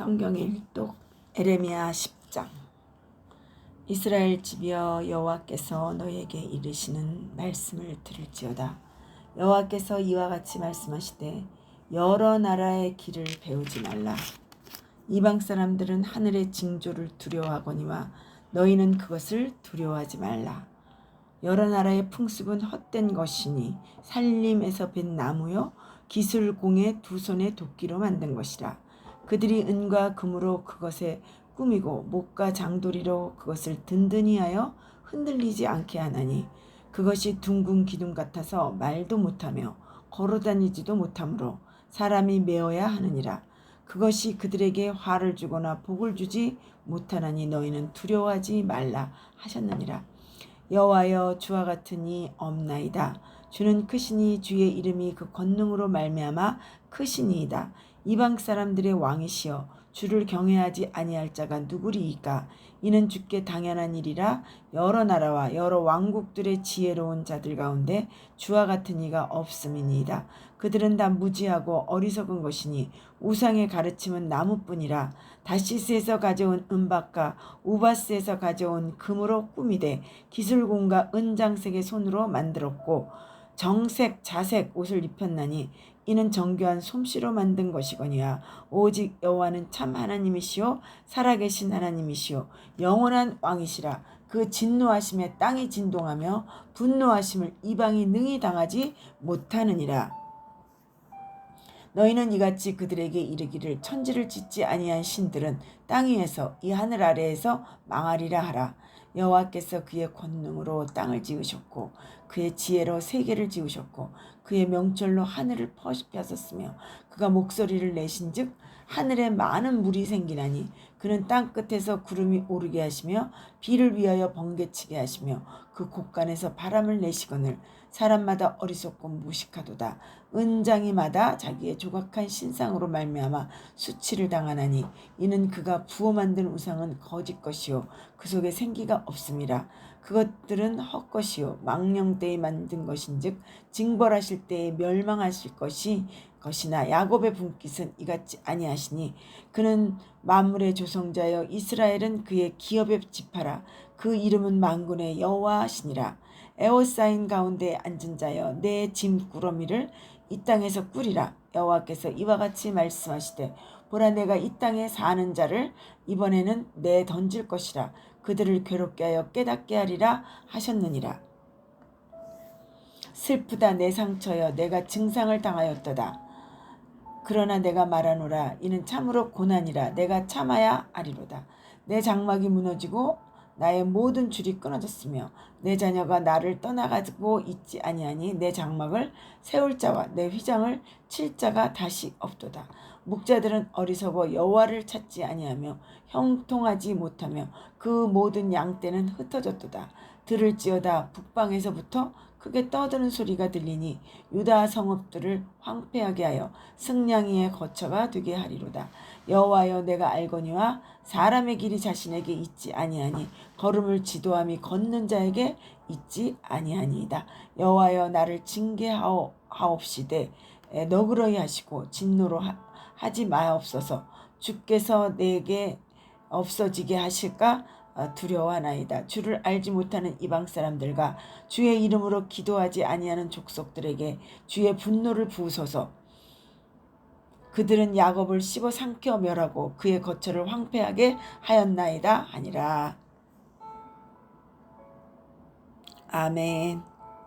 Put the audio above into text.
성경의 일독 에레미야 10장. 이스라엘 집이여 여호와께서 너에게 이르시는 말씀을 들을지어다. 여호와께서 이와 같이 말씀하시되 여러 나라의 길을 배우지 말라. 이방 사람들은 하늘의 징조를 두려워하거니와 너희는 그것을 두려워하지 말라. 여러 나라의 풍습은 헛된 것이니 살림에서 벤 나무요 기술공의 두 손의 도끼로 만든 것이라 그들이 은과 금으로 그것에 꾸미고 목과 장도리로 그것을 든든히 하여 흔들리지 않게 하나니 그것이 둥근 기둥 같아서 말도 못하며 걸어다니지도 못하므로 사람이 메어야 하느니라. 그것이 그들에게 화를 주거나 복을 주지 못하나니 너희는 두려워하지 말라 하셨느니라. 여호와여 주와 같으니 없나이다. 주는 크시니 주의 이름이 그 권능으로 말미암아 크시니이다 이방 사람들의 왕이시여 주를 경외하지 아니할 자가 누구리이까? 이는 주께 당연한 일이라 여러 나라와 여러 왕국들의 지혜로운 자들 가운데 주와 같은 이가 없음이니이다. 그들은 다 무지하고 어리석은 것이니 우상의 가르침은 나무뿐이라 다시스에서 가져온 은박과 우바스에서 가져온 금으로 꾸미되 기술공과 은장색의 손으로 만들었고 정색 자색 옷을 입혔나니 이는 정교한 솜씨로 만든 것이거니와 오직 여호와는 참 하나님이시요 살아계신 하나님이시요 영원한 왕이시라. 그 진노하심에 땅이 진동하며 분노하심을 이방이 능히 당하지 못하느니라. 너희는 이같이 그들에게 이르기를 천지를 짓지 아니한 신들은 땅 위에서 이 하늘 아래에서 망하리라 하라. 여호와께서 그의 권능으로 땅을 지으셨고 그의 지혜로 세계를 지으셨고 그의 명철로 하늘을 펴셨으며 그가 목소리를 내신즉 하늘에 많은 물이 생기나니 그는 땅 끝에서 구름이 오르게 하시며 비를 위하여 번개치게 하시며 그 곳간에서 바람을 내시거늘 사람마다 어리석고 무식하도다. 은장이마다 자기의 조각한 신상으로 말미암아 수치를 당하나니 이는 그가 부어 만든 우상은 거짓 것이요 그 속에 생기가 없음이라 그것들은 헛것이요 망령 때에 만든 것인즉 징벌하실 때에 멸망하실 것이 것이나 야곱의 분깃은 이같이 아니하시니 그는 만물의 조성자여 이스라엘은 그의 기업의 지파라. 그 이름은 만군의 여호와시니라. 에오사인 가운데 앉은 자여 내 짐꾸러미를 이 땅에서 꾸리라. 여호와께서 이와 같이 말씀하시되 보라 내가 이 땅에 사는 자를 이번에는 내 던질 것이라. 그들을 괴롭게 하여 깨닫게 하리라 하셨느니라 슬프다 내 상처여 내가 증상을 당하였도다 그러나 내가 말하노라 이는 참으로 고난이라 내가 참아야 하리로다 내 장막이 무너지고 나의 모든 줄이 끊어졌으며 내 자녀가 나를 떠나가지고 있지 아니하니 내 장막을 세울 자와 내 휘장을 칠 자가 다시 없도다. 목자들은 어리석어 여호와를 찾지 아니하며 형통하지 못하며 그 모든 양떼는 흩어졌도다. 들을지어다 북방에서부터 크게 떠드는 소리가 들리니 유다 성읍들을 황폐하게 하여 승냥이의 거처가 되게 하리로다. 여호와여 내가 알거니와 사람의 길이 자신에게 있지 아니하니 걸음을 지도함이 걷는 자에게 있지 아니하니이다. 여호와여 나를 징계하옵시되 너그러이 하시고 진노로 하지 마옵소서. 주께서 내게 없어지게 하실까 어, 두려워하나이다. 주를 알지 못하는 이방 사람들과 주의 이름으로 기도하지 아니하는 족속들에게 주의 분노를 부으소서. 그들은 야곱을 씹어 삼켜 멸하고 그의 거처를 황폐하게 하였나이다 하니라. 아멘.